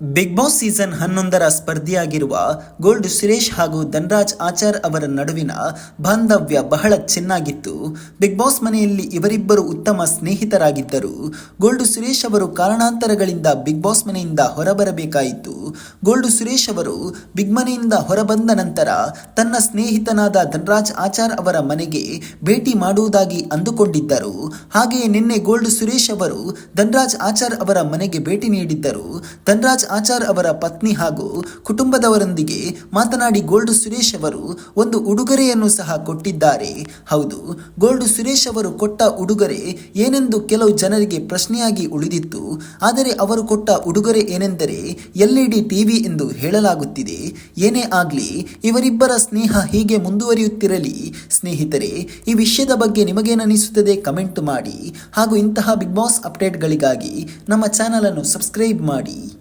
Big boss season ಹನ್ನೊಂದರ ಸ್ಪರ್ಧಿಯಾಗಿರುವ gold Suresh ಹಾಗೂ ಧನ್ರಾಜ್ ಆಚಾರ್ ಅವರ ನಡುವಿನ ಬಾಂಧವ್ಯ ಬಹಳ ಚೆನ್ನಾಗಿತ್ತು. ಬಿಗ್ ಬಾಸ್ ಮನೆಯಲ್ಲಿ ಇವರಿಬ್ಬರು ಉತ್ತಮ ಸ್ನೇಹಿತರಾಗಿದ್ದರು. ಗೋಲ್ಡ್ ಸುರೇಶ್ ಅವರು ಕಾರಣಾಂತರಗಳಿಂದ ಬಿಗ್ ಬಾಸ್ ಮನೆಯಿಂದ ಹೊರಬರಬೇಕಾಯಿತು. ಗೋಲ್ಡ್ ಸುರೇಶ್ ಅವರು ಬಿಗ್ಮನೆಯಿಂದ ಹೊರಬಂದ ನಂತರ ತನ್ನ ಸ್ನೇಹಿತನಾದ ಧನ್ರಾಜ್ ಆಚಾರ್ ಅವರ ಮನೆಗೆ ಭೇಟಿ ಮಾಡುವುದಾಗಿ ಅಂದುಕೊಂಡಿದ್ದರು. ಹಾಗೆಯೇ ನಿನ್ನೆ ಗೋಲ್ಡ್ ಸುರೇಶ್ ಅವರು ಧನ್ರಾಜ್ ಆಚಾರ್ ಅವರ ಮನೆಗೆ ಭೇಟಿ ನೀಡಿದ್ದರು. ಧನ್ರಾಜ್ ಆಚಾರ್ ಅವರ ಪತ್ನಿ ಹಾಗೂ ಕುಟುಂಬದವರೊಂದಿಗೆ ಮಾತನಾಡಿ ಗೋಲ್ಡ್ ಸುರೇಶ್ ಅವರು ಒಂದು ಉಡುಗೊರೆಯನ್ನು ಸಹ ಕೊಟ್ಟಿದ್ದಾರೆ. ಹೌದು, ಗೋಲ್ಡ್ ಸುರೇಶ್ ಅವರು ಕೊಟ್ಟ ಉಡುಗೊರೆ ಏನೆಂದು ಕೆಲವು ಜನರಿಗೆ ಪ್ರಶ್ನೆಯಾಗಿ ಉಳಿದಿತ್ತು. ಆದರೆ ಅವರು ಕೊಟ್ಟ ಉಡುಗೊರೆ ಏನೆಂದರೆ ಎಲ್ಇಡಿ ಟಿವಿ ಎಂದು ಹೇಳಲಾಗುತ್ತಿದೆ. ಏನೇ ಆಗಲಿ, ಇವರಿಬ್ಬರ ಸ್ನೇಹ ಹೀಗೆ ಮುಂದುವರಿಯುತ್ತಿರಲಿ. ಸ್ನೇಹಿತರೆ, ಈ ವಿಷಯದ ಬಗ್ಗೆ ನಿಮಗೇನಿಸುತ್ತದೆ ಕಮೆಂಟ್ ಮಾಡಿ. ಹಾಗೂ ಇಂತಹ ಬಿಗ್ ಬಾಸ್ ಅಪ್ಡೇಟ್ಗಳಿಗಾಗಿ ನಮ್ಮ ಚಾನಲನ್ನು ಸಬ್ಸ್ಕ್ರೈಬ್ ಮಾಡಿ.